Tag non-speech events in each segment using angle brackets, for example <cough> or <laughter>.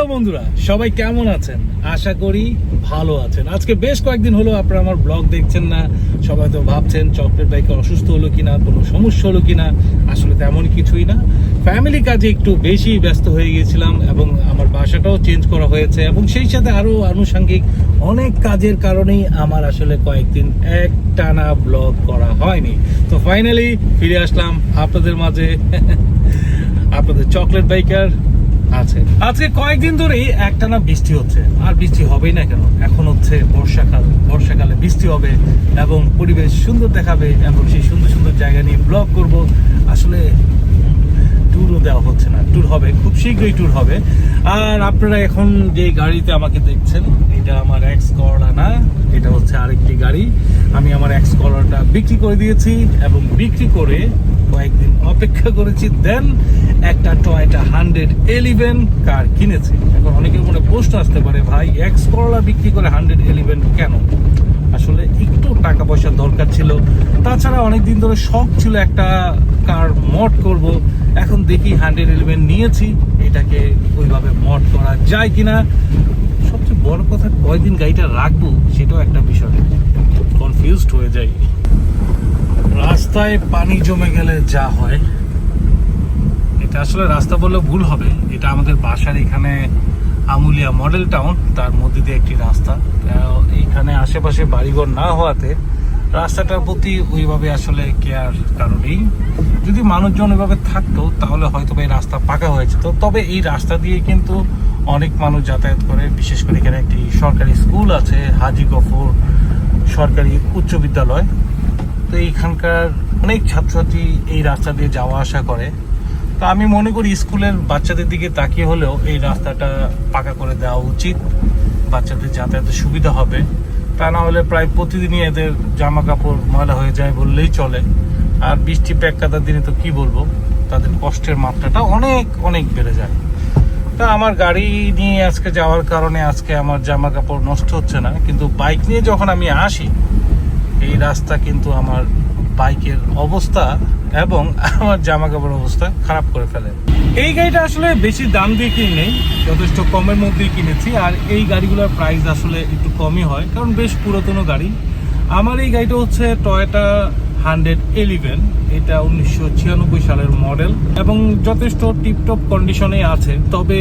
Hello বন্ধুরা, সবাই কেমন আছেন? আশা করি ভালো আছেন। আজকে বেশ কয়েকদিন হলো আপনারা আমার ব্লগ দেখছেন না। সবাই তো ভাবছেন চকলেট বাইকে অসুস্থ হলো কিনা, কোনো সমস্যা হলো কিনা, আসলে তেমন কিছুই না। ফ্যামিলি কাজে একটু বেশি ব্যস্ত হয়ে গিয়েছিলাম এবং আমার বাসাটাও চেঞ্জ করা হয়েছে এবং সেই সাথে আরও আনুষঙ্গিক অনেক কাজের কারণেই আমার আসলে কয়েকদিন এক টানা ব্লগ করা হয়নি। তো ফাইনালি ফিরে আসলাম আপনাদের মাঝে। <laughs> আপনাদের চকলেট বাইকার আছে। আজকে কয়েকদিন ধরেই একটানা বৃষ্টি হচ্ছে। আর বৃষ্টি হবেই না কেন? এখন হচ্ছে বর্ষাকাল। বর্ষাকালে বৃষ্টি হবে এবং পরিবেশ সুন্দর দেখাবে এবং সেই সুন্দর সুন্দর জায়গা নিয়ে ব্লগ করব। আসলে ট্যুরও দেওয়া হচ্ছে না। ট্যুর হবে, খুব শীঘ্রই ট্যুর হবে। আর আপনারা এখন যে গাড়িতে আমাকে দেখছেন, এটা আমার এক্স করলা না এটা হচ্ছে আরেকটি গাড়ি। আমি আমার এক্স করলাটা বিক্রি করে দিয়েছি এবং বিক্রি করে কয়েকদিন অপেক্ষা করেছি দেন একটা টয়টা হান্ড্রেড এলিভেন কার কিনেছি। এখন অনেকের মনে প্রশ্ন আসতে পারে, ভাই এক্স করলা বিক্রি করে হান্ড্রেড এলিভেন কেন? আসলে একটু টাকা পয়সার দরকার ছিল। তাছাড়া অনেক দিন ধরে শখ ছিল একটা কার মড করব। এখন দেখি হান্ড্রেড এলিভেন নিয়েছি, এটাকে ওইভাবে মড করা যায় কিনা? সবচেয়ে বড় কথা, কয়দিন গাড়িটা রাখব, সেটাও একটা বিষয়। কনফিউজড হয়ে যাই। রাস্তায় পানি জমে গেলে যা হয়, এটা আসলে রাস্তা বললে ভুল হবে। এটা আমাদের বাসার এখানে আমুলিয়া মডেল টাউন, তার মধ্যে দিয়ে একটি রাস্তা। এখানে আশেপাশে বাড়িঘর না হওয়াতে রাস্তাটার প্রতি ওইভাবে আসলে কেয়ার কারণেই যদি মানুষজন ওইভাবে থাকতো, তাহলে হয়তো এই রাস্তা পাকা হয়ে যেত। তবে এই রাস্তা দিয়ে কিন্তু অনেক মানুষ যাতায়াত করে, বিশেষ করে এখানে একটি সরকারি স্কুল আছে, হাজি গফর সরকারি উচ্চ বিদ্যালয়। তো এইখানকার অনেক ছাত্রছাত্রী এই রাস্তা দিয়ে যাওয়া আসা করে। তো আমি মনে করি স্কুলের বাচ্চাদের দিকে তাকিয়ে হলেও এই রাস্তাটা পাকা করে দেওয়া উচিত। বাচ্চাদের যাতায়াতের সুবিধা হবে। তা না হলে প্রায় প্রতিদিনই এদের জামা কাপড় ময়লা হয়ে যায় বললেই চলে। আর বৃষ্টি প্যাক কাদার দিনে তো কি বলব? তাদের কষ্টের মাত্রাটা অনেক অনেক বেড়ে যায়। তা আমার গাড়ি নিয়ে আজকে যাওয়ার কারণে আজকে আমার জামা কাপড় নষ্ট হচ্ছে না। কিন্তু বাইক নিয়ে যখন আমি আসি এই রাস্তা কিন্তু আমার বাইকের অবস্থা এবং আমার জামা কাপড় অবস্থা খারাপ করে ফেলে। এই গাড়িটা আসলে বেশি দাম দিয়ে কিনে নেই, যথেষ্ট কমের মধ্যেই কিনেছি, আর এই গাড়িগুলোর প্রাইস আসলে একটু কমই হয়, কারণ বেশ পুরাতন গাড়ি। আমার এই গাড়িটা হচ্ছে টয়োটা হান্ড্রেড এলিভেন, এটা উনিশশো ছিয়ানব্বই সালের মডেল এবং যথেষ্ট টিপটপ কন্ডিশনে আছে, তবে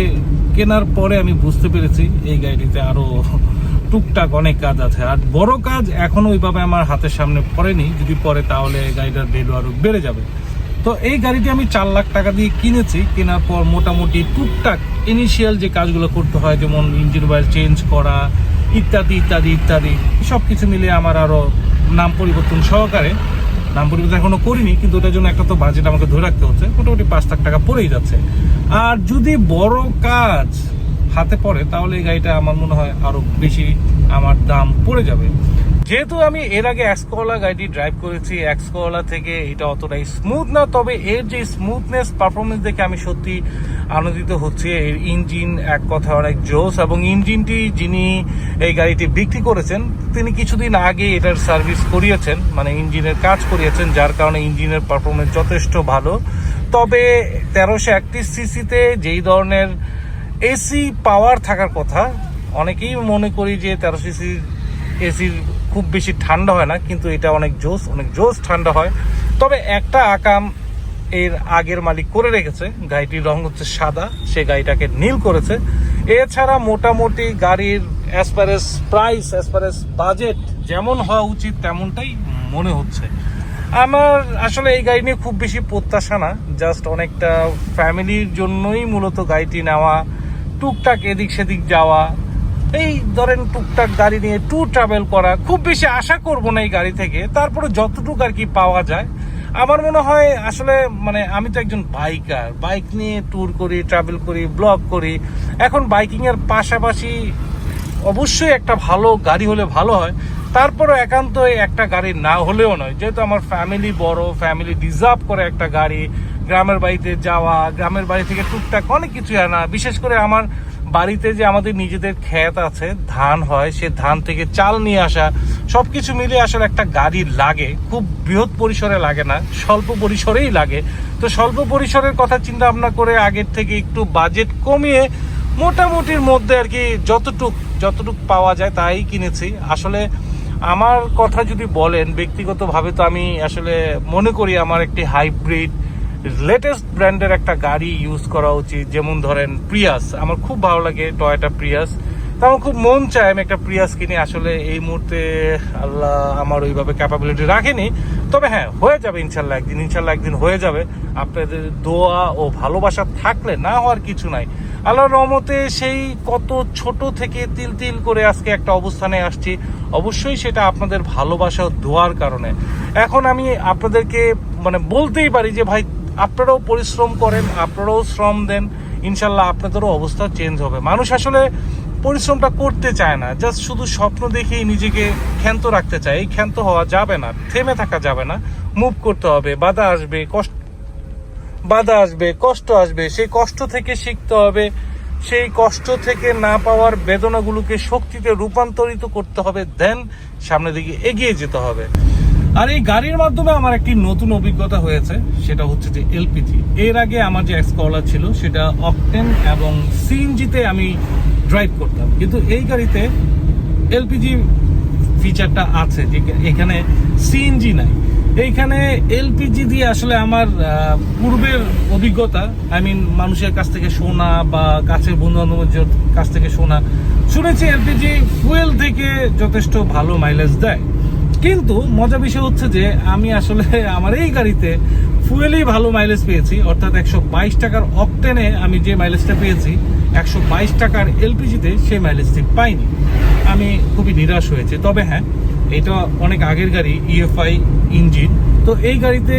কেনার পরে আমি বুঝতে পেরেছি এই গাড়িটিতে আরও টুকটাক অনেক কাজ আছে। আর বড় কাজ এখনও ওইভাবে আমার হাতের সামনে পড়েনি। যদি পরে তাহলে গাড়িটার ভ্যালু আরও বেড়ে যাবে। তো এই গাড়িটি আমি চার লাখ টাকা দিয়ে কিনেছি। কেনার পর মোটামুটি টুকটাক ইনিশিয়াল যে কাজগুলো করতে হয়, যেমন ইঞ্জিন অয়েল চেঞ্জ করা, ইত্যাদি ইত্যাদি ইত্যাদি সব কিছু মিলিয়ে আমার আরও নাম পরিবর্তন সহকারে। নাম পরিবর্তন এখনও করিনি, কিন্তু ওটার জন্য একটা তো বাজেট আমাকে ধরে রাখতে হচ্ছে। মোটামুটি পাঁচ লাখ টাকা পড়েই যাচ্ছে। আর যদি বড় কাজ হাতে পড়ে, তাহলে এই গাড়িটা আমার মনে হয় আরও বেশি আমার দাম পড়ে যাবে। যেহেতু আমি এর আগে এক্সকোলা গাড়িটি ড্রাইভ করেছি এক্সকোলা থেকে এটা অতটাই স্মুথ না, তবে এর যে স্মুথনেস পারফরমেন্স দেখে আমি সত্যি আনন্দিত হচ্ছি। এর ইঞ্জিন এক কথা অনেক জোস এবং ইঞ্জিনটি যিনি এই গাড়িটি বিক্রি করেছেন, তিনি কিছুদিন আগে এটার সার্ভিস করিয়েছেন মানে ইঞ্জিনের কাজ করিয়েছেন, যার কারণে ইঞ্জিনের পারফরমেন্স যথেষ্ট ভালো। তবে তেরোশো একত্রিশ সিসিতে যেই ধরনের এসি পাওয়ার থাকার কথা। অনেকেই মনে করি যে তেরো সিসি এসির খুব বেশি ঠান্ডা হয় না, কিন্তু এটা অনেক জোস অনেক জোস ঠান্ডা হয়। তবে একটা আকাম এর আগের মালিক করে রেখেছে। গাড়িটির রং হচ্ছে সাদা, সে গাড়িটাকে নীল করেছে। এছাড়া মোটামুটি গাড়ির অ্যাসপারেস প্রাইস, অ্যাসপারেস বাজেট যেমন হওয়া উচিত তেমনটাই মনে হচ্ছে। আমার আসলে এই গাড়ি নিয়ে খুব বেশি প্রত্যাশা না, জাস্ট অনেকটা ফ্যামিলির জন্যই মূলত গাড়িটি নেওয়া টুকটাক এদিক সেদিক যাওয়া, এই ধরেন টুকটাক গাড়ি নিয়ে ট্যুর ট্রাভেল করা, খুব বেশি আশা করব না এই গাড়ি থেকে। তারপরে যতটুকু আর কি পাওয়া যায়। আমার মনে হয় আসলে মানে আমি তো একজন বাইকার বাইক নিয়ে ট্যুর করি ট্রাভেল করি ব্লগ করি। এখন বাইকিং এর পাশাপাশি অবশ্যই একটা ভালো গাড়ি হলে ভালো হয়। তারপরও একান্ত একটা গাড়ি না হলেও নয়। যেহেতু আমার ফ্যামিলি বড় ফ্যামিলি ডিজার্ভ করে একটা গাড়ি। গ্রামের বাড়িতে যাওয়া, গ্রামের বাড়ি থেকে টুকটাক অনেক কিছু আনা, বিশেষ করে আমার বাড়িতে যে আমাদের নিজেদের ক্ষেত আছে, ধান হয়, সে ধান থেকে চাল নিয়ে আসা, সবকিছু মিলে আসলে একটা গাড়ি লাগে, খুব বৃহৎ পরিসরে লাগে না, স্বল্প পরিসরেই লাগে। তো স্বল্প পরিসরের কথা চিন্তা ভাবনা করে আগের থেকে একটু বাজেট কমিয়ে মোটামুটির মধ্যে আর কি যতটুক যতটুক পাওয়া যায় তাই কিনেছি। আসলে আমার কথা যদি বলেন, ব্যক্তিগতভাবে তো আমি আসলে মনে করি আমার একটি হাইব্রিড লেটেস্ট ব্র্যান্ডের একটা গাড়ি ইউজ করা উচিত, যেমন ধরেন প্রিয়াস আমার খুব ভালো লাগে টয়টা প্রিয়াস তো আমার খুব মন চায় আমি একটা প্রিয়াস কিনি। আসলে এই মুহূর্তে আল্লাহ আমার ওইভাবে ক্যাপাবিলিটি রাখেনি। তবে হ্যাঁ হয়ে যাবে ইনশাল্লাহ একদিন। ইনশাল্লাহ একদিন হয়ে যাবে। আপনাদের দোয়া ও ভালোবাসা থাকলে না হওয়ার কিছু নাই। আল্লাহর রহমতে সেই কত ছোট থেকে তিল তিল করে আজকে একটা অবস্থানে আসছি। অবশ্যই সেটা আপনাদের ভালোবাসা, দোয়ার কারণে। এখন আমি আপনাদেরকে মানে বলতেই পারি যে, ভাই আপনারাও পরিশ্রম করেন, আপনারাও শ্রম দেন, ইনশাল্লাহ আপনাদেরও অবস্থা চেঞ্জ হবে। মানুষ আসলে পরিশ্রমটা করতে চায় না জাস্ট শুধু স্বপ্ন দেখেই নিজেকে ক্ষান্ত রাখতে চায়। এই ক্ষান্ত হওয়া যাবে না, থেমে থাকা যাবে না মুভ করতে হবে, বাধা আসবে, কষ্ট, বাধা আসবে, কষ্ট আসবে, সেই কষ্ট থেকে শিখতে হবে, সেই কষ্ট থেকে না পাওয়ার বেদনাগুলোকে শক্তিতে রূপান্তরিত করতে হবে দেন সামনের দিকে এগিয়ে যেতে হবে। আর এই গাড়ির মাধ্যমে আমার একটি নতুন অভিজ্ঞতা হয়েছে, সেটা হচ্ছে যে এলপিজি এর আগে আমার যে এক্সকলার ছিল, সেটা অকটেন এবং সিএনজিতে আমি ড্রাইভ করতাম। কিন্তু এই গাড়িতে এলপিজি ফিচারটা আছে, যে এখানে সিএনজি নাই। এইখানে এলপিজি দিয়ে আসলে আমার পূর্বের অভিজ্ঞতা আই মিন মানুষের কাছ থেকে শোনা বা কাছের বন্ধু বান্ধবের কাছ থেকে শোনা। শুনেছি এলপিজি ফুয়েল থেকে যথেষ্ট ভালো মাইলেজ দেয়। কিন্তু মজা বিষয় হচ্ছে যে আমি আসলে আমার এই গাড়িতে ফুয়েলেই ভালো মাইলেজ পেয়েছি। অর্থাৎ একশো বাইশ টাকার অকটেনে আমি যে মাইলেজটা পেয়েছি, একশো বাইশ টাকার এলপিজিতে সেই মাইলেজটি পাইনি। আমি খুবই নিরাশ হয়েছি। তবে হ্যাঁ এটা অনেক আগের গাড়ি ইএফআই ইঞ্জিন তো এই গাড়িতে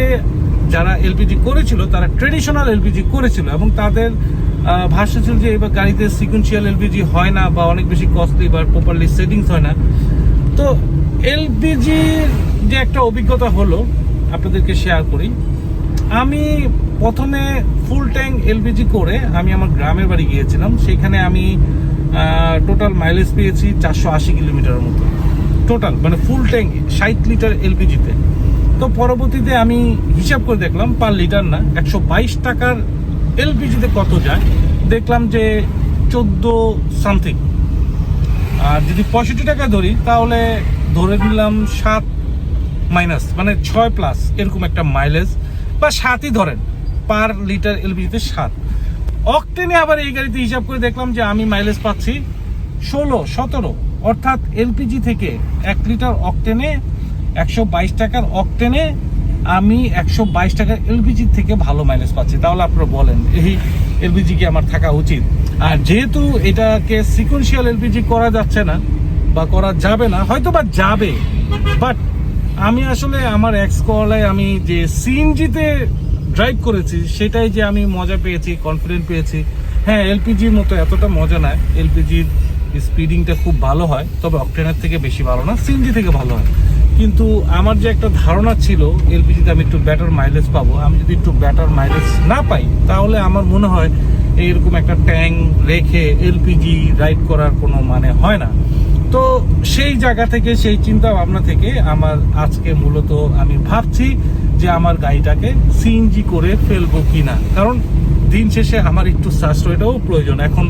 যারা এলপিজি করেছিল, তারা ট্রেডিশনাল এলপিজি করেছিল এবং তাদের ভাষ্য ছিল যে এবার গাড়িতে সিকুয়েন্সিয়াল এলপিজি হয় না বা অনেক বেশি কস্টলি বা প্রপারলি সেটিংস হয় না। তো এলপিজির যে একটা অভিজ্ঞতা হলো, আপনাদেরকে শেয়ার করি। আমি প্রথমে ফুল ট্যাঙ্ক এলপিজি করে আমি আমার গ্রামের বাড়ি গিয়েছিলাম। সেখানে আমি টোটাল মাইলেজ পেয়েছি চারশো আশি কিলোমিটারের মতো। টোটাল মানে ফুল ট্যাঙ্ক ষাট লিটার এলপিজিতে তো। পরবর্তীতে আমি হিসাব করে দেখলাম পার লিটার না, একশো বাইশ টাকার এলপিজিতে কত যায়? দেখলাম যে চোদ্দ সামথিং আর যদি পঁয়ষট্টি টাকা ধরি, তাহলে ধরে নিলাম সাত মাইনাস মানে ছয় প্লাস এরকম একটা মাইলেজ বা সাতই ধরেন পার লিটার এলপিজিতে সাত। অকটেনে আবার এই গাড়িতে হিসাব করে দেখলাম যে আমি মাইলেজ পাচ্ছি ষোলো, সতেরো। অর্থাৎ এলপিজি থেকে এক লিটার অকটেনে একশো বাইশ টাকার অকটেনে আমি একশো বাইশ টাকার এলপিজি থেকে ভালো মাইলেজ পাচ্ছি। তাহলে আপনারা বলেন, এই এলপিজি কি আমার থাকা উচিত? আর যেহেতু এটাকে সিকুয়েন্সিয়াল এলপিজি করা যাচ্ছে না বা করা যাবে না হয়তো বা যাবে বাট আমি আসলে আমার এক্স কলায় আমি যে সিএনজিতে ড্রাইভ করেছি, সেটাই যে আমি মজা পেয়েছি কনফিডেন্ট পেয়েছি। হ্যাঁ এলপিজির মতো এতটা মজা না এলপিজির স্পিডিংটা খুব ভালো হয়, তবে অকটেনের থেকে বেশি ভালো না সিএনজি থেকে ভালো হয়। কিন্তু আমার যে একটা ধারণা ছিল, এলপিজিতে আমি একটু ব্যাটার মাইলেজ পাবো। আমি যদি একটু ব্যাটার মাইলেজ না পাই, তাহলে আমার মনে হয় এইরকম একটা ট্যাঙ্ক রেখে এলপিজি রাইড করার কোনো মানে হয় না। তো সেই জায়গা থেকে, সেই চিন্তা ভাবনা থেকে আমার আজকে মূলত আমি ভাবছি যে আমার গাড়িটাকে সিএনজি করে ফেলব কিনা। কারণ দিন শেষে আমার একটু সাশ্রয়টাও প্রয়োজন। এখন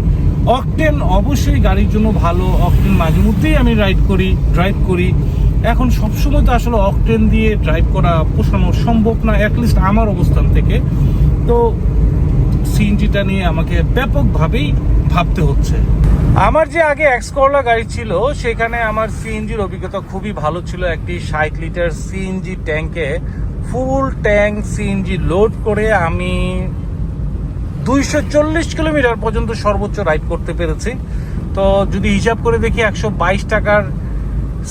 অকটেন অবশ্যই গাড়ির জন্য ভালো অকটেন মাঝে মধ্যেই আমি রাইড করি ড্রাইভ করি। এখন সবসময় তো আসলে অকটেন দিয়ে ড্রাইভ করা পোষানো সম্ভব না অ্যাটলিস্ট আমার অবস্থান থেকে। তো সিএনজিটা নিয়ে আমাকে ব্যাপকভাবেই ভাবতে হচ্ছে। আমার যে আগে এক্স করলা গাড়ি ছিল, সেখানে আমার সিএনজির অভিজ্ঞতা খুবই ভালো ছিল। একটি ষাট লিটার সিএনজি ট্যাঙ্কে ফুল ট্যাঙ্ক সিএনজি লোড করে আমি দুইশো চল্লিশ কিলোমিটার পর্যন্ত সর্বোচ্চ রাইড করতে পেরেছি। তো যদি হিসাব করে দেখি, একশো বাইশ টাকার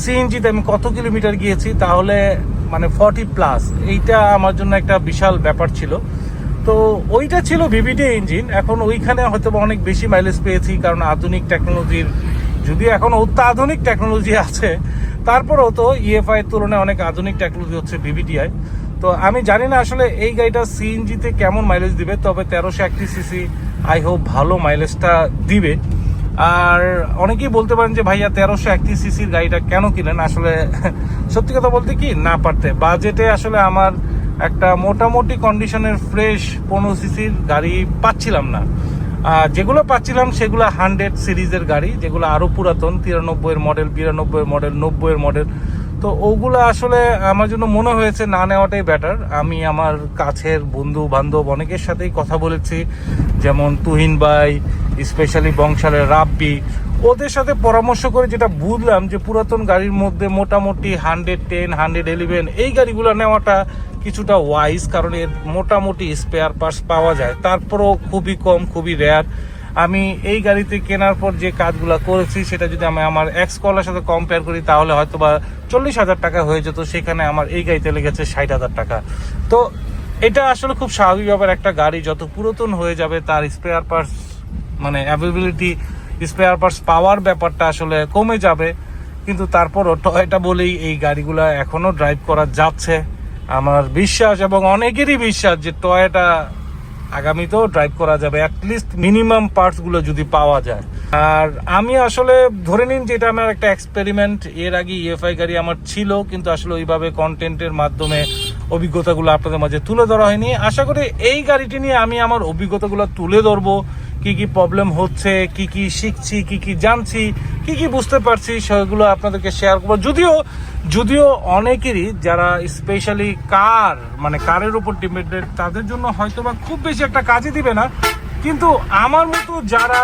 সিএনজিতে আমি কত কিলোমিটার গিয়েছি, তাহলে মানে ফর্টি প্লাস এইটা আমার জন্য একটা বিশাল ব্যাপার ছিল। তো ওইটা ছিল ভিভিডি ইঞ্জিন এখন ওইখানে হয়তো অনেক বেশি মাইলেজ পেয়েছি, কারণ আধুনিক টেকনোলজির যদি এখন অত্যাধুনিক টেকনোলজি আছে, তারপরেও তো ইএফআই এর তুলনায় অনেক আধুনিক টেকনোলজি হচ্ছে ভিভিডিআই তো আমি জানি না আসলে এই গাড়িটা সিএনজিতে কেমন মাইলেজ দিবে, তবে তেরোশো একটি সিসি আই হোপ ভালো মাইলেজটা দিবে। আর অনেকেই বলতে পারেন যে, ভাইয়া, তেরোশো একত্রিশ সিসির গাড়িটা কেন কিনেন? আসলে <laughs> সত্যি কথা বলতে কি, না পারতে। বাজেটে আসলে আমার একটা মোটামুটি কন্ডিশনের ফ্রেশ পনেরো সিসির গাড়ি পাচ্ছিলাম না। যেগুলো পাচ্ছিলাম, সেগুলো হান্ড্রেড সিরিজের গাড়ি, যেগুলো আরও পুরাতন, তিরানব্বইয়ের মডেল, বিরানব্বইয়ের মডেল, নব্বইয়ের মডেল। তো ওগুলো আসলে আমার জন্য মনে হয়েছে না নেওয়াটাই বেটার আমি আমার কাছের বন্ধু বান্ধব অনেকের সাথেই কথা বলেছি, যেমন তুহিন ভাই স্পেশালি বংশালের রাব্বি, ওদের সাথে পরামর্শ করে যেটা বুঝলাম যে পুরাতন গাড়ির মধ্যে মোটামুটি হান্ড্রেড টেন হান্ড্রেড ইলেভেন এই গাড়িগুলো নেওয়াটা কিছুটা ওয়াইজ কারণ এর মোটামুটি স্পেয়ার পার্টস পাওয়া যায়। তারপরও খুবই কম, খুবই রেয়ার আমি এই গাড়িতে কেনার পর যে কাজগুলো করেছি, সেটা যদি আমি আমার এক্স কলার সাথে কম্পেয়ার করি, তাহলে হয়তো বা চল্লিশ হাজার টাকা হয়ে যেত। সেখানে আমার এই গাড়িতে লেগেছে ষাট হাজার টাকা। তো এটা আসলে খুব স্বাভাবিক ব্যাপার, একটা গাড়ি যত পুরাতন হয়ে যাবে, তার স্পেয়ার পার্টস মানে অ্যাভেলেবিলিটি স্পেয়ার পার্টস পাওয়ার ব্যাপারটা আসলে কমে যাবে। কিন্তু তারপরও টয়টা বলেই এই গাড়িগুলো এখনও ড্রাইভ করা যাচ্ছে। আমার বিশ্বাস এবং অনেকেরই বিশ্বাস যে টয়টা আগামীতেও ড্রাইভ করা যাবে অ্যাটলিস্ট মিনিমাম পার্টসগুলো যদি পাওয়া যায়। আর আমি আসলে ধরে নিন যে এটা আমার একটা এক্সপেরিমেন্ট এর আগে ইএফআই গাড়ি আমার ছিল, কিন্তু আসলে ওইভাবে কন্টেন্টের মাধ্যমে অভিজ্ঞতাগুলো আপনাদের মাঝে তুলে ধরা হয়নি। আশা করি এই গাড়িটি নিয়ে আমি আমার অভিজ্ঞতাগুলো তুলে ধরবো। কি কি প্রবলেম হচ্ছে, কি কি শিখছি, কি কি জানছি, কি কি বুঝতে পারছি, সেগুলো আপনাদেরকে শেয়ার করব। যদিও যদিও অনেকেরই যারা স্পেশালি কার মানে কারের উপর ডিপেন্ডেন্ট তাদের জন্য হয়তো বা খুব বেশি একটা কাজে দিবে না। কিন্তু আমার মতো যারা,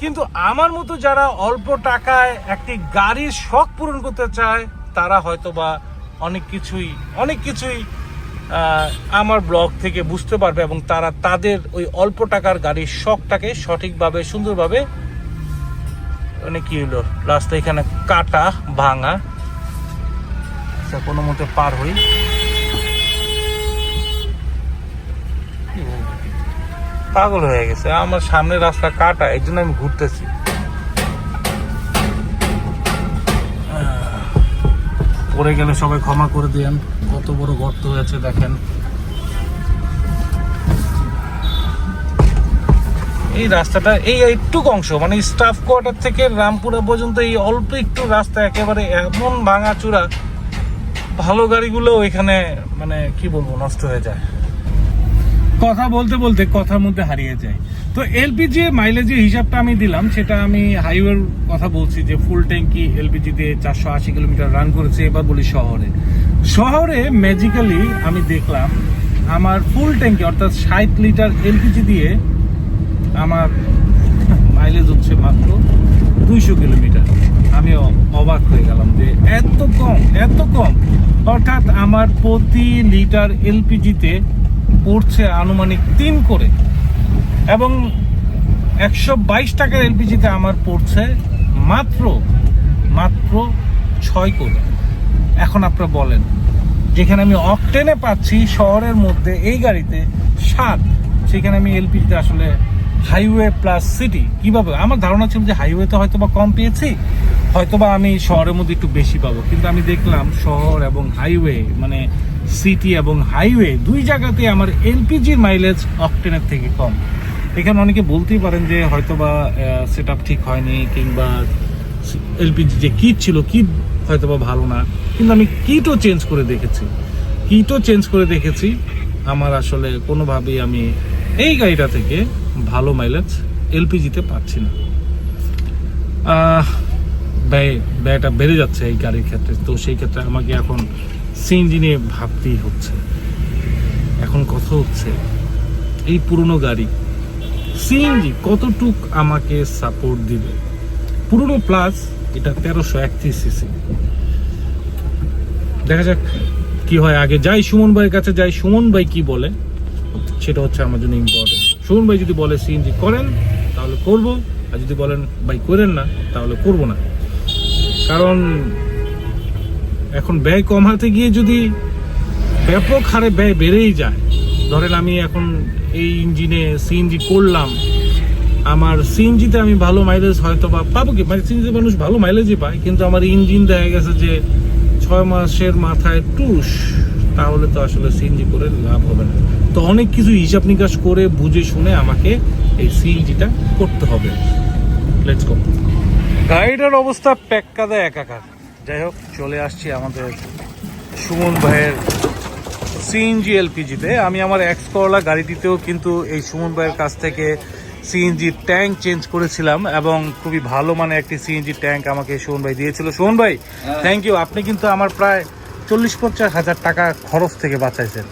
কিন্তু আমার মতো যারা অল্প টাকায় একটি গাড়ির শখ পূরণ করতে চায়, তারা হয়তো বা অনেক কিছুই অনেক কিছুই আমার ব্লগ থেকে বুঝতে পারবে এবং তারা তাদের ওই অল্প টাকার গাড়ির শখটাকে সঠিকভাবে সুন্দরভাবে মানে কি হলো রাস্তা এখানে কাটা ভাঙা আচ্ছা, কোনো মতে পার হই। পাগল হয়ে গেছে আমার সামনে রাস্তা কাটা এই জন্য আমি ঘুরতেছি। পড়ে গেলে সবাই ক্ষমা করে দিয়েন কত বড় গর্ত হয়েছে, দেখেন। এই রাস্তাটা, এই একটু অংশ মানে স্টাফ কোয়ার্টার থেকে রামপুরা পর্যন্ত এই অল্প একটু রাস্তা, একেবারে এমন ভাঙা চূড়া ভালো গাড়িগুলো এখানে মানে কি বলব, নষ্ট হয়ে যায়। কথা বলতে বলতে কথার মধ্যে হারিয়ে যায়। তো এলপিজি মাইলেজের হিসাবটা আমি দিলাম, সেটা আমি হাইওয়ের কথা বলছি যে ফুল ট্যাঙ্কি এলপিজি দিয়ে চারশো আশি কিলোমিটার রান করেছে এবার বলি শহরে। শহরে ম্যাজিক্যালি আমি দেখলাম, আমার ফুল ট্যাঙ্কি অর্থাৎ ষাট লিটার এলপিজি দিয়ে আমার মাইলেজ হচ্ছে মাত্র দুইশো কিলোমিটার। আমি অবাক হয়ে গেলাম যে এত কম এত কম। অর্থাৎ আমার প্রতি লিটার এলপিজিতে পড়ছে আনুমানিক তিন করে। এবং একশো বাইশ টাকার এলপিজিতে আমার পড়ছে মাত্র মাত্র ছয় করে। এখন আপনারা বলেন, যেখানে আমি অকটেনে পাচ্ছি শহরের মধ্যে এই গাড়িতে সাত, সেখানে আমি এলপিজিতে আসলে হাইওয়ে প্লাস সিটি কীভাবে? আমার ধারণা ছিল যে হাইওয়েতে হয়তো বা কম পেয়েছি হয়তো বা আমি শহরের মধ্যে একটু বেশি পাবো। কিন্তু আমি দেখলাম শহর এবং হাইওয়ে মানে সিটি এবং হাইওয়ে, দুই জায়গাতে আমার এলপিজির মাইলেজ অকটেনের থেকে কম। এখানে অনেকে বলতেই পারেন যে হয়তো বা সেট ঠিক হয়নি কিংবা এলপিজি যে কিট ছিল, কিট হয়তো বা ভালো না। কিন্তু আমি কিটও চেঞ্জ করে দেখেছি। কিটও চেঞ্জ করে দেখেছি। আমার আসলে কোনোভাবেই আমি এই গাড়িটা থেকে ভালো মাইলেজ এলপিজিতে পাচ্ছি না। ব্যয়, ব্যয়টা বেড়ে যাচ্ছে এই গাড়ির ক্ষেত্রে। তো সেই ক্ষেত্রে আমাকে এখন সিএনজি নিয়ে ভাবতেই হচ্ছে। এখন কথা হচ্ছে, এই পুরনো গাড়ি সিএনজি কতটুক আমাকে সাপোর্ট দিবে? পুরনো প্লাস এটা তেরোশো একত্রিশ সিসি দেখা যাক কি হয় আগে। যাই সুমন ভাইয়ের কাছে, যাই সুমন ভাই কি বলে, সেটা হচ্ছে আমার জন্য ইম্পর্টেন্ট সুমন ভাই যদি বলে সিএনজি করেন, তাহলে করব, আর যদি বলেন, ভাই করেন না, তাহলে করব না। কারণ এখন ব্যয় কমাতে গিয়ে যদি ব্যাপক হারে ব্যয় বেড়েই যায়, ধরেন আমি এখন এই ইঞ্জিনে সিএনজি করলাম, আমার সিএনজিতে আমি ভালো মাইলেজ হয়তো বা পাবো কি? মানে সিএনজিতে মানুষ ভালো মাইলেজই পায়, কিন্তু আমার ইঞ্জিন দেখা গেছে যে ছয় মাসের মাথায় টুস, তাহলে তো আসলে সিএনজি করে লাভ হবে না। তো অনেক কিছু হিসাব নিকাশ করে বুঝে শুনে আমাকে এই সিএনজিটা করতে হবে। লেটস গো গাড়িটার অবস্থা প্যাক্কাদা একাকার। যাই হোক চলে আসছি আমাদের সুমন ভাইয়ের সিএনজি এলপিজিতে আমি আমার এক্স করলা গাড়িটিতেও কিন্তু এই সুমন ভাইয়ের কাছ থেকে সিএনজি ট্যাঙ্ক চেঞ্জ করেছিলাম এবং খুবই ভালো মানে একটি সিএনজি ট্যাঙ্ক আমাকে সুমন ভাই দিয়েছিল। সুমন ভাই। থ্যাংক ইউ আপনি কিন্তু আমার প্রায় চল্লিশ পঞ্চাশ হাজার টাকা খরচ থেকে বাঁচাইছেন।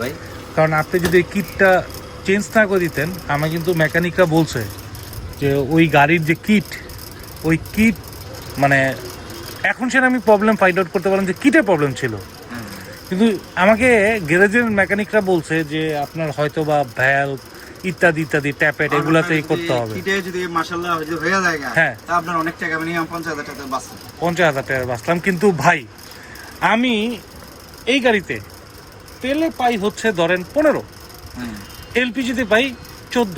ভাই? কারণ আপনি যদি এই কিটটা চেঞ্জ না করে দিতেন আমার কিন্তু মেকানিকরা বলছে যে ওই গাড়ির যে কিট ওই কিট মানে এখন সেটা আমি প্রবলেম ফাইন্ড আউট করতে পারলাম যে কিটে প্রবলেম ছিল। কিন্তু আমাকে গ্যারেজের মেকানিকরা বলছে যে আপনার হয়তো বা ভ্যাল ইত্যাদি ইত্যাদি ট্যাপেট এগুলাতেই করতে হবে যদি মাশাআল্লাহ যদি হয়ে যায় হ্যাঁ। তা আপনার অনেক টাকা মিনিমাম পঞ্চাশ হাজার টাকা বাঁচবে পঞ্চাশ হাজার বাঁচলাম কিন্তু ভাই আমি এই গাড়িতে তেলে পাই হচ্ছে ধরেন পনেরো হ্যাঁ। এলপিজিতে পাই চোদ্দ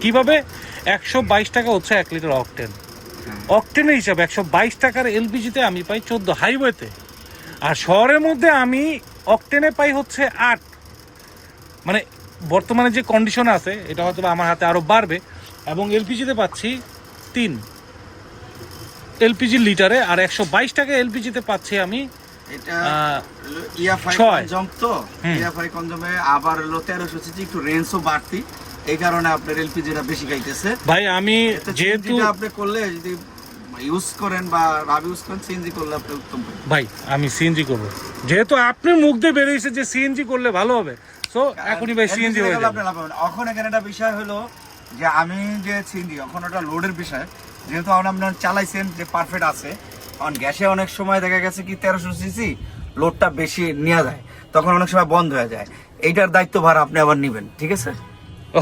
কীভাবে একশো বাইশ টাকা হচ্ছে এক লিটার অকটেন। অকটেনের হিসাবে একশো বাইশ টাকার এলপিজিতে আমি পাই চোদ্দ হাইওয়েতে। আর শহরের মধ্যে আমি অকটেনে পাই হচ্ছে আট। মানে বর্তমানে যে কন্ডিশন আছে এটা হয়তো আমার হাতে আরও বাড়বে। এবং এলপিজিতে পাচ্ছি তিন। এলপিজি লিটারে আর একশো বাইশ টাকা এলপিজিতে পাচ্ছি আমি ছয়। কনজম তো? আবার হলো তেরোশো একটু রেঞ্জও বাড়তি। এই কারণে আপনার এলপিজিটা বেশি খাইতেছে। ভাই আমি যেহেতু আপনি করলে যদি ইউজ করেন বা রাব ইউজ করেন সিএনজি করলে আপনি উত্তম ভাই আমি সিএনজি করব। যেহেতু আপনার মুখ দিয়ে বেরিয়েছে যে সিএনজি করলে ভালো হবে। সো এখনই ভাই সিএনজি হয়ে যাবে। আপনি। এখন এখানে একটা বিষয় হলো যে আমি যে সিএনজি এখন ওটা লোডের বিষয়। যেহেতু এখন আপনার চালাইছেন যে পারফেক্ট আছে কারণ গ্যাসে অনেক সময় দেখা গেছে কি তেরোশো সিসি লোডটা বেশি নেওয়া যায়। তখন অনেক সময় বন্ধ হয়ে যায়। এইটার দায়িত্ব ভার আপনি আবার নেবেন ঠিক আছে?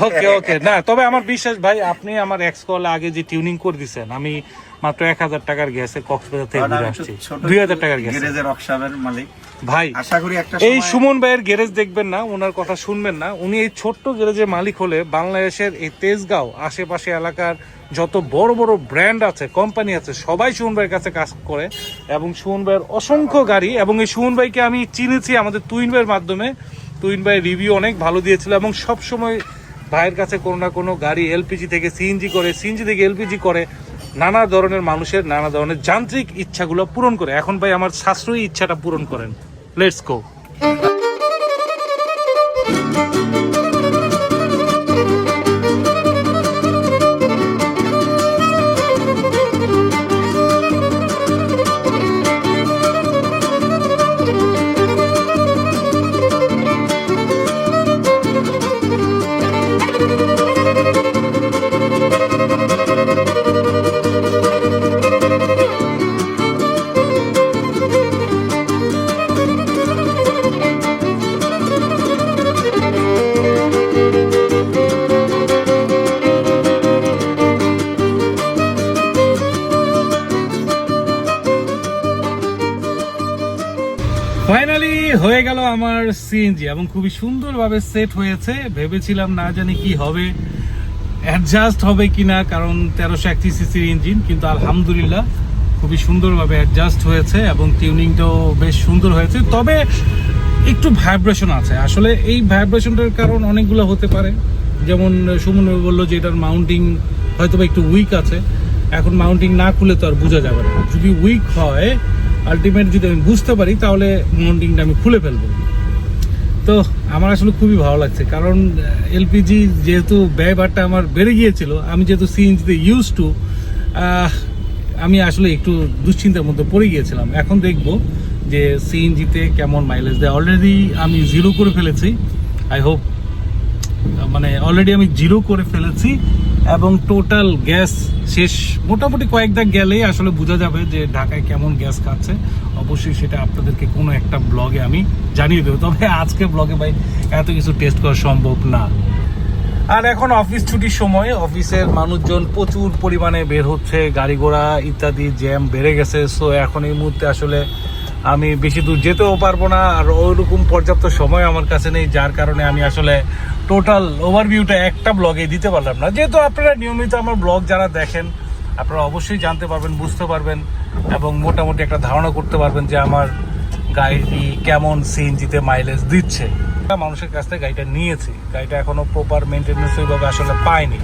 ওকে ওকে না তবে আমার বিশ্বাস ভাই আপনি আমার এক্স কল আগে যে টিউনিং করে দিছেন আমি মাত্র এক হাজার টাকার গ্যাসে কক্সবাজার থেকে ঘুরে আসছি। দুই হাজার টাকার গ্যাসে গ্যারেজের ওয়ার্কশপের মালিক। ভাই আশা করি একটা এই সুমন ভাইয়ের গ্যারেজ দেখবেন না ওনার কথা শুনবেন না। উনি এই ছোট্ট গ্যারেজের মালিক হলে বাংলাদেশের এই তেজগাঁও আশেপাশে এলাকার যত বড় বড় ব্র্যান্ড আছে কোম্পানি আছে সবাই সুমন ভাইয়ের কাছে কাজ করে। এবং সুমন ভাইয়ের অসংখ্য গাড়ি এবং এই সুমন ভাইকে আমি চিনেছি আমাদের তুইন ভাইয়ের মাধ্যমে। তুইন ভাই রিভিউ অনেক ভালো দিয়েছিল এবং সব সময় ভাইয়ের কাছে কোনো না কোনো গাড়ি এলপিজি থেকে সিএনজি করে সিএনজি থেকে এলপিজি করে, নানা ধরনের মানুষের, নানা ধরনের যান্ত্রিক ইচ্ছাগুলো পূরণ করে। এখন ভাই আমার সাশ্রয়ী ইচ্ছাটা পূরণ করেন। লেটস গো আমার সিএনজি এবং খুবই সুন্দরভাবে সেট হয়েছে। ভেবেছিলাম না জানি কি হবে অ্যাডজাস্ট হবে কিনা, কারণ তেরোশো একত্রিশ সিসির ইঞ্জিন কিন্তু আলহামদুলিল্লাহ খুবই সুন্দরভাবে অ্যাডজাস্ট হয়েছে এবং টিউনিংটাও বেশ সুন্দর হয়েছে। তবে একটু ভাইব্রেশন আছে। আসলে এই ভাইব্রেশনটার কারণ অনেকগুলো হতে পারে। যেমন সুমন বলল যে এটার মাউন্টিং হয়তো বা একটু উইক আছে। এখন মাউন্টিং না খুলে তো আর বোঝা যাবে না। যদি উইক হয় আলটিমেট যদি আমি বুঝতে পারি, তাহলে মাউন্টিংটা আমি খুলে ফেলব। তো আমার আসলে খুবই ভালো লাগছে। কারণ এলপিজি যেহেতু ব্যয়ভারটা আমার বেড়ে গিয়েছিল, আমি যেহেতু সিএনজিতে ইউজ টু আমি আসলে একটু দুশ্চিন্তার মধ্যে পড়ে গিয়েছিলাম। এখন দেখব যে সিএনজিতে কেমন মাইলেজ দেয়। অলরেডি আমি জিরো করে ফেলেছি। আই হোপ মানে অলরেডি আমি জিরো করে ফেলেছি। এবং টোটাল গ্যাস শেষ মোটামুটি কয়েক দাগ গেলেই আসলে বোঝা যাবে যে ঢাকায় কেমন গ্যাস খাচ্ছে। অবশ্যই সেটা আপনাদেরকে কোনো একটা ব্লগে আমি জানিয়ে দেবো। তবে আজকে ব্লগে ভাই এত কিছু টেস্ট করা সম্ভব না। আর এখন অফিস ছুটির সময় অফিসের মানুষজন প্রচুর পরিমাণে বের হচ্ছে, গাড়ি ঘোড়া ইত্যাদি জ্যাম বেড়ে গেছে। সো এখন এই মুহূর্তে আসলে আমি বেশি দূর যেতেও পারব না, আর ওইরকম পর্যাপ্ত সময় আমার কাছে নেই, যার কারণে আমি আসলে টোটাল ওভারভিউটা একটা ব্লগে দিতে পারলাম না। যেহেতু আপনারা নিয়মিত আমার ব্লগ যারা দেখেন, আপনারা অবশ্যই জানতে পারবেন, বুঝতে পারবেন, এবং মোটামুটি একটা ধারণা করতে পারবেন যে আমার গাড়িটি কেমন সিএনজিতে মাইলেজ দিচ্ছে। মানুষের কাছ থেকে গাড়িটা নিয়েছি, গাড়িটা এখনও প্রপার মেনটেন্যান্স ওইভাবে আসলে পাইনি।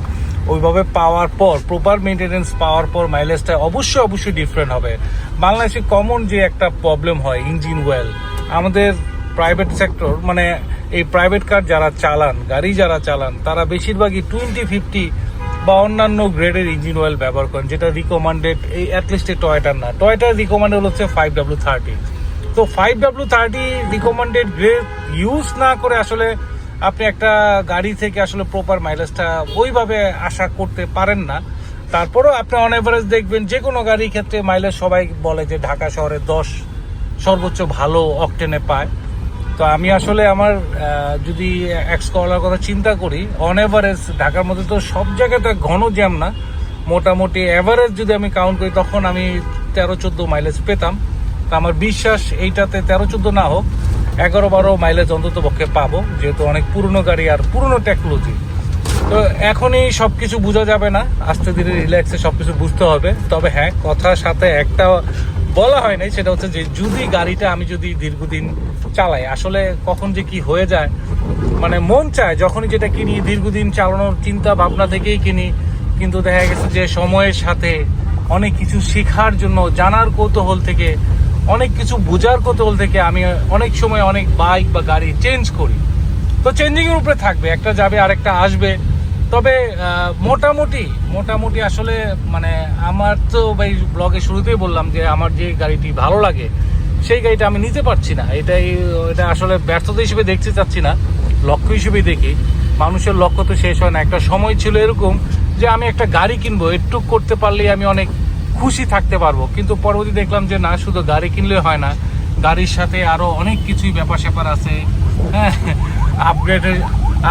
ওইভাবে পাওয়ার পর প্রপার মেনটেনেন্স পাওয়ার পর মাইলেজটা অবশ্যই অবশ্যই ডিফারেন্ট হবে। বাংলাদেশে কমন যে একটা প্রবলেম হয় ইঞ্জিন ওয়েল আমাদের প্রাইভেট সেক্টর মানে এই প্রাইভেট কার যারা চালান, গাড়ি যারা চালান, তারা বেশিরভাগই টোয়েন্টি ফিফটি বা অন্যান্য গ্রেডের ইঞ্জিন অয়েল ব্যবহার করেন, যেটা রিকমান্ডেড এই অ্যাটলিস্ট এই টয়টার না। টয়টার রিকমান্ডেড হচ্ছে ফাইভ ডাব্লু থার্টি তো five W thirty recommended grade use না করে আসলে আপনি একটা গাড়ি থেকে আসলে প্রপার মাইলেজটা ওইভাবে আশা করতে পারেন না। তারপরেও আপনি অন এভারেজ দেখবেন যে কোনো গাড়ির ক্ষেত্রে মাইলেজ সবাই বলে যে ঢাকা শহরে দশ সর্বোচ্চ ভালো অকটেনে পায়। তো আমি আসলে আমার যদি এক্স কলার কথা চিন্তা করি অন এভারেজ ঢাকার মধ্যে তো সব জায়গায় তো ঘন জ্যাম না। মোটামুটি অ্যাভারেজ যদি আমি কাউন্ট করি, তখন আমি তেরো চোদ্দ মাইলেজ পেতাম। তো আমার বিশ্বাস এইটাতে তেরো চোদ্দ না হোক এগারো বারো মাইলেজ অন্তত পক্ষে পাবো, যেহেতু অনেক পুরনো গাড়ি আর পুরনো টেকনোলজি তো এখনই সব কিছু বোঝা যাবে না, আস্তে ধীরে রিল্যাক্সে সব কিছু বুঝতে হবে। তবে হ্যাঁ কথার সাথে একটা বলা হয় নাই, সেটা হচ্ছে যে যদি গাড়িটা আমি যদি দীর্ঘদিন চালাই, আসলে কখন যে কি হয়ে যায় মানে মন চায়, যখনই যেটা কিনি, দীর্ঘদিন চালানোর চিন্তা ভাবনা থেকেই কিনি, কিন্তু দেখা গেছে যে সময়ের সাথে অনেক কিছু শেখার জন্য, জানার কৌতূহল থেকে অনেক কিছু বোঝার কৌতূহল থেকে আমি অনেক সময় অনেক বাইক বা গাড়ি চেঞ্জ করি। তো চেঞ্জিং এর উপরে থাকবে, একটা যাবে, আরেকটা আসবে। তবে মোটামুটি মোটামুটি আসলে মানে আমার তো ভাই ব্লগে শুরুতেই বললাম যে আমার যে গাড়িটি ভালো লাগে, সেই গাড়িটা আমি নিতে পারছি না। এটাই, এটা আসলে ব্যর্থতা হিসেবে দেখতে চাচ্ছি না, লক্ষ্য হিসেবেই দেখি। মানুষের লক্ষ্য তো শেষ হয় না। একটা সময় ছিল এরকম যে আমি একটা গাড়ি কিনবো, একটু করতে পারলেই আমি অনেক খুশি থাকতে পারব। কিন্তু পরবর্তী দেখলাম যে, না, শুধু গাড়ি কিনলে হয় না, গাড়ির সাথে আরও অনেক কিছুই ব্যাপার স্যাপার আছে। হ্যাঁ আপগ্রেডেড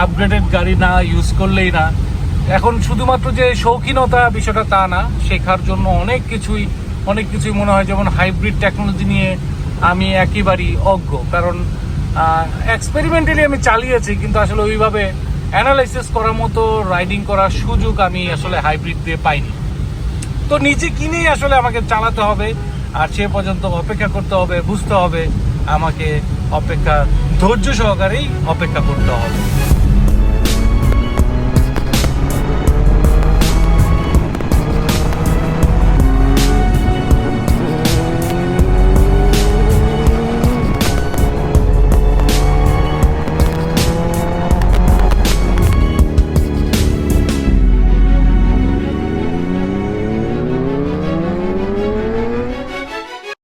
আপগ্রেডেড গাড়ি না ইউজ করলেই না। এখন শুধুমাত্র যে শৌখিনতা বিষয়টা তা না, শেখার জন্য অনেক কিছুই অনেক কিছুই মনে হয়, যেমন হাইব্রিড টেকনোলজি নিয়ে আমি একেবারেই অজ্ঞ। কারণ এক্সপেরিমেন্টালি আমি চালিয়েছি, কিন্তু আসলে ওইভাবে অ্যানালাইসিস করার মতো রাইডিং করার সুযোগ আমি আসলে হাইব্রিড দিয়ে পাইনি। তো নিজে কিনেই আসলে আমাকে চালাতে হবে, আর সে পর্যন্ত অপেক্ষা করতে হবে, বুঝতে হবে, আমাকে অপেক্ষা ধৈর্য সহকারেই অপেক্ষা করতে হবে।